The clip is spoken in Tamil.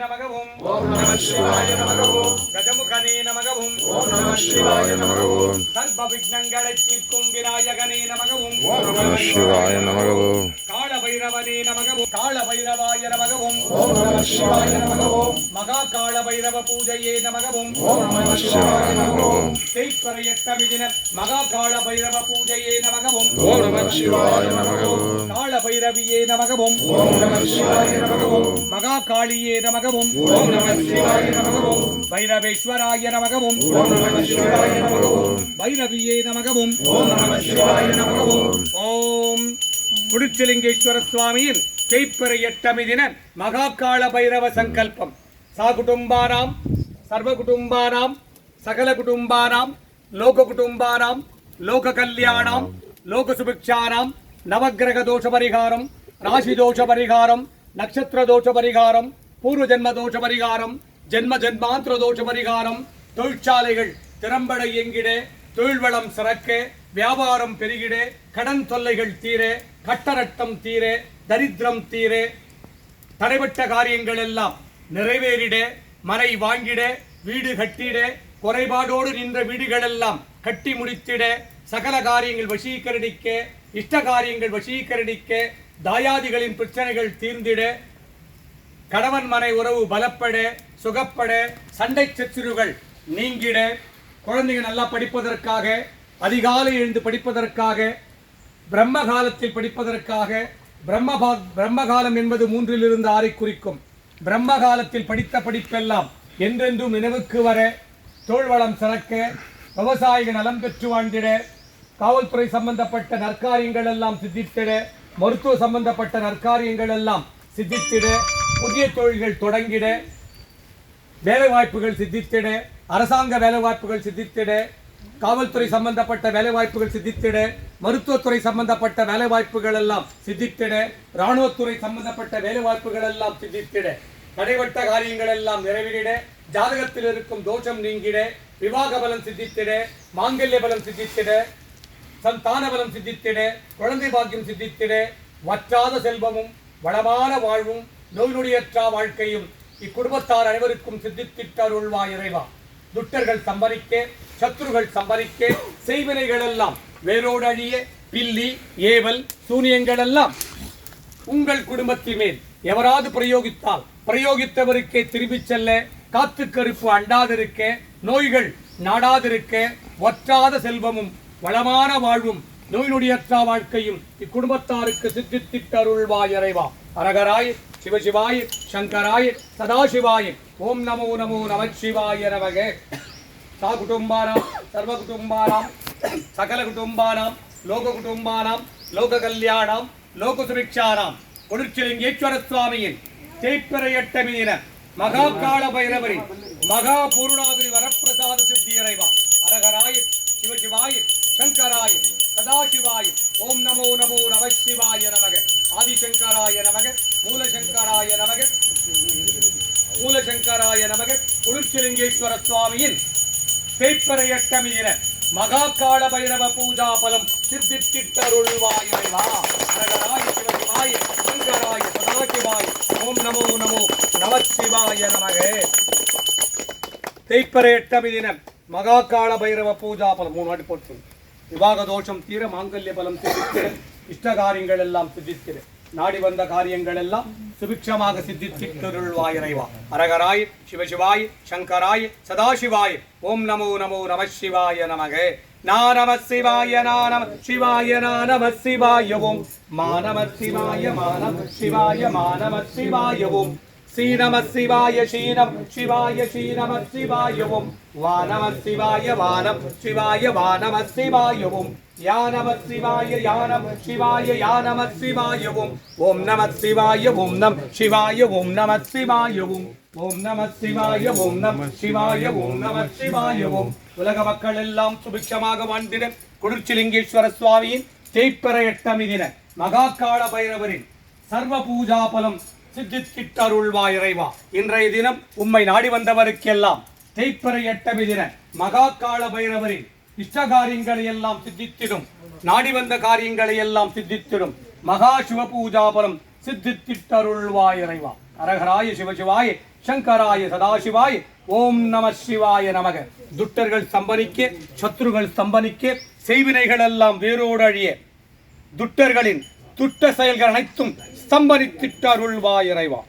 நமகவும் ஓம் நம சிவாய நமகவும் கஜமுகனே நமகவும் ஓம் நம சிவாய நமகவும் சர்வ விக்னங்களை தீர்க்கும் விநாயகனே நமகவும் ஓம் நம சிவாய நமகவும் கால பைரவனே நமகவும் கால பைரவாய நமகவும் ஓம் நம சிவாய நமகவும் மகா கால பைரவ பூஜையே நமகவும் ஓம் நம சிவாய நமகவும் தேய்ப்பறையட்டமிதின மகா கால பைரவ பூஜையே நமகவும் ஓம் நம சிவாய நமகவும் கால பைரவியே நமகவும் ஓம் நம சிவாய நமகவும் மகா காளியே நமகவும் ஓம் நம சிவாய நமகவும் பைரவேஸ்வராய நமகவும் ஓம் நம சிவாய நமகவும் பைரவியே நமகவும் ஓம் நம சிவாய நமகவும் ஓம் குடிச்சலிங்கேஸ்வர சுவாமியின் தேய்ப்பறை எட்டமிதின மகாகால பைரவ சங்கல்பம். சா சர்வ குடும்பானாம் சகல குடும்பானாம் லோக குடும்பானாம் லோக கல்யாணம் லோக சுபிக்ஷானாம் நவக்கிரக தோஷ பரிகாரம் ராசி தோஷ பரிகாரம் நட்சத்திர தோஷ பரிகாரம் பூர்வ ஜென்ம தோஷ பரிகாரம் ஜென்ம ஜென்மாந்திர தோஷ பரிகாரம் தொழிற்சாலைகள் திறம்பட இயங்கிட தொழில் வளம் சிறக்க வியாபாரம் பெருகிட கடன் தொல்லைகள் தீர கட்டரட்டம் தீர தரித்திரம் தீர தடைபட்ட காரியங்கள் எல்லாம் நிறைவேறிட மனை வாங்கிட வீடு கட்டிட குறைபாடோடு நின்ற வீடுகளெல்லாம் கட்டி முடித்திட சகல காரியங்கள் வசீகரணிக்க இஷ்ட காரியங்கள் வசீகரணிக்க தாயாதிகளின் பிரச்சனைகள் தீர்ந்திட கணவன் மனை உறவு பலப்பட சுகப்பட சண்டை சச்சுருகள் நீங்கிட குழந்தைங்க நல்லா படிப்பதற்காக அதிகாலை எழுந்து படிப்பதற்காக பிரம்ம காலத்தில் படிப்பதற்காக பிரம்ம பிரம்மகாலம் என்பது மூன்றிலிருந்து ஆறை குறிக்கும். பிரம்ம காலத்தில் படித்த படிப்பெல்லாம் என்றென்றும் நினைவுக்கு வர தோல்வளம் சிறக்க விவசாயிகள் நலம் பெற்று வாழ்ந்திட காவல்துறை சம்பந்தப்பட்ட நற்காரியங்கள் எல்லாம் சித்தித்திட மருத்துவ சம்பந்தப்பட்ட நற்காரியங்கள் எல்லாம் சித்தித்திட புதிய தொழில்கள் தொடங்கிட வேலைவாய்ப்புகள் சித்தித்திட அரசாங்க வேலைவாய்ப்புகள் சித்தித்திட காவல்துறை சம்பந்தப்பட்ட வேலைவாய்ப்புகள் சித்தித்திட மருத்துவத்துறை சம்பந்தப்பட்ட வேலைவாய்ப்புகள் எல்லாம் சித்தித்திட இராணுவத்துறை சம்பந்தப்பட்ட வேலைவாய்ப்புகள் எல்லாம் சித்தித்திட தடைபட்ட காரியங்கள் எல்லாம் நிறைவேறிட ஜாதகத்தில் இருக்கும் தோஷம் நீங்கிட விவாக பலம் சித்தித்திட மாங்கல்ய பலம் சித்தித்திட சந்தான பலம் சித்தித்திட குழந்தை பாக்கியம் சித்தித்திட வற்றாத செல்வமும் வளமான வாழ்வும் நோய் நொடியற்றா வாழ்க்கையும் இக்குடும்பத்தார் அனைவருக்கும் சித்தித்திட்டருள்வா இறைவா. துட்டர்கள் சம்பரிக்க சத்ருகள் சம்பரிக்க செய்வினைகளெல்லாம் வேரோடு அழிய பில்லி ஏவல் சூனியங்களெல்லாம் உங்கள் குடும்பத்தின் மேல் எவராது பிரயோகித்தால் பிரயோகித்தவருக்கே திரும்பிச் செல்ல காத்து கருப்பு அண்டாதிருக்க நோய்கள் நாடாதிருக்க வற்றாத செல்வமும் வளமான வாழ்வும் நோய் நொடியற்றா வாழ்க்கையும் இக்குடும்பத்தாருக்கு சித்தித்திட்டருள்வாய் இறைவா. அரகராய் சிவசிவாய் சங்கராய் சதாசிவாய் ஓம் நமோ நமோ நமச்சிவாய நமக. சா குடும்பானாம் சர்வ குடும்பானாம் சகல குடும்பானாம் லோக குடும்பானாம் லோக கல்யாணம் லோக சுபிக்ஷானாம். கொடுச்சிலிங்கேஸ்வர சுவாமியின் தேய்ப்பிரையட்டமீன மகா கால பைரவரி மகா பூர்ணாவிரி வரப்பிரசாத சித்தி இறைவா அரகராய சிவசிவாய சங்கராய சதாசிவாய. ஓம் நமோ நமோ நமசிவாய நமக. ஆதிசங்கராய நமக. மூலசங்கராய நமக. மூலசங்கராய நமக. குளிர்ச்சிலிங்கேஸ்வர சுவாமியின் தேய்ப்பரையட்டமீன மகா கால பைரவ பூஜா பலம் சித்தித்திட்டருள்வாயிரைவா அரகராய சிவசிவாய சங்கராய சதாசிவாய. ஓம் நமோ நமோ நமச்சிவாய நமக. தேய்ப்பரையட்டமி தினம். மகா கால பைரவ பூஜா பலம். மூணு வாட்டி போட்டு விவாக தோஷம் தீர மாங்கல்ய பலம் சித்தித்திர இஷ்ட காரியங்கள் எல்லாம் சித்தித்திர நாடி வந்த காரியங்கள் எல்லாம் சுபிக்ஷமாக சித்தித்திருள்வாய் இறைவா. அரகராய் சிவசிவாய் சங்கராய் சதாசிவாய். ஓம் நமோ நமோ நம சிவாய நமக. நா நம சிவாய நா நம சிவாய நா நம சிவாய ஓம் சிவாய மா சிவாய மா சிவாயவும் சிவாய ஓம் சிவாய ஸ்ரீனம் சிவாய ஸ்ரீ நம சிவாய சிவாய வானம் சிவாய வா நம சிவாய ஓம் நம சிவாய யா சிவாய யா நம ஓம் நம சிவாய ஓம் நம் சிவாய ஓம் நம சிவாயவும் ஓம் நம சிவாய ஓம் நம சிவாய ஓம் நம சிவாயவும் உலக மக்கள் எல்லாம் சுபிக்ஷமாக வாழ்ந்திட குளிர்ச்சிலிங்கேஸ்வர சுவாமியின் தேய்ப்பற எட்டமிதின மகாகால பைரவரின் சர்வ பூஜா பலம் சித்தித்திட்டருள்வாய் இறைவா இன்றைய தினம் உம்மை நாடி வந்தவருக்கெல்லாம் தேய்ப்பறை எட்டமிதின மகா கால பைரவரின் இஷ்ட காரியங்களை எல்லாம் சித்தித்திடும் நாடி வந்த காரியங்களை எல்லாம் சித்தித்திடும் மகா சிவ பூஜா பலம் சித்தித்திட்டருள்வாய் இறைவா அரகராய சிவசிவாய சங்கராய சதாசிவாய ஓம் நம சிவாய நமக. துட்டர்கள் ஸ்தம்பனிக்க சத்ருகள் ஸ்தம்பனிக்க செய்வினைகள் எல்லாம் வேரோடு அழிய துட்டர்களின் துட்ட செயல்கள் அனைத்தும் சம்பரித்திட்டருள்வா இறைவா.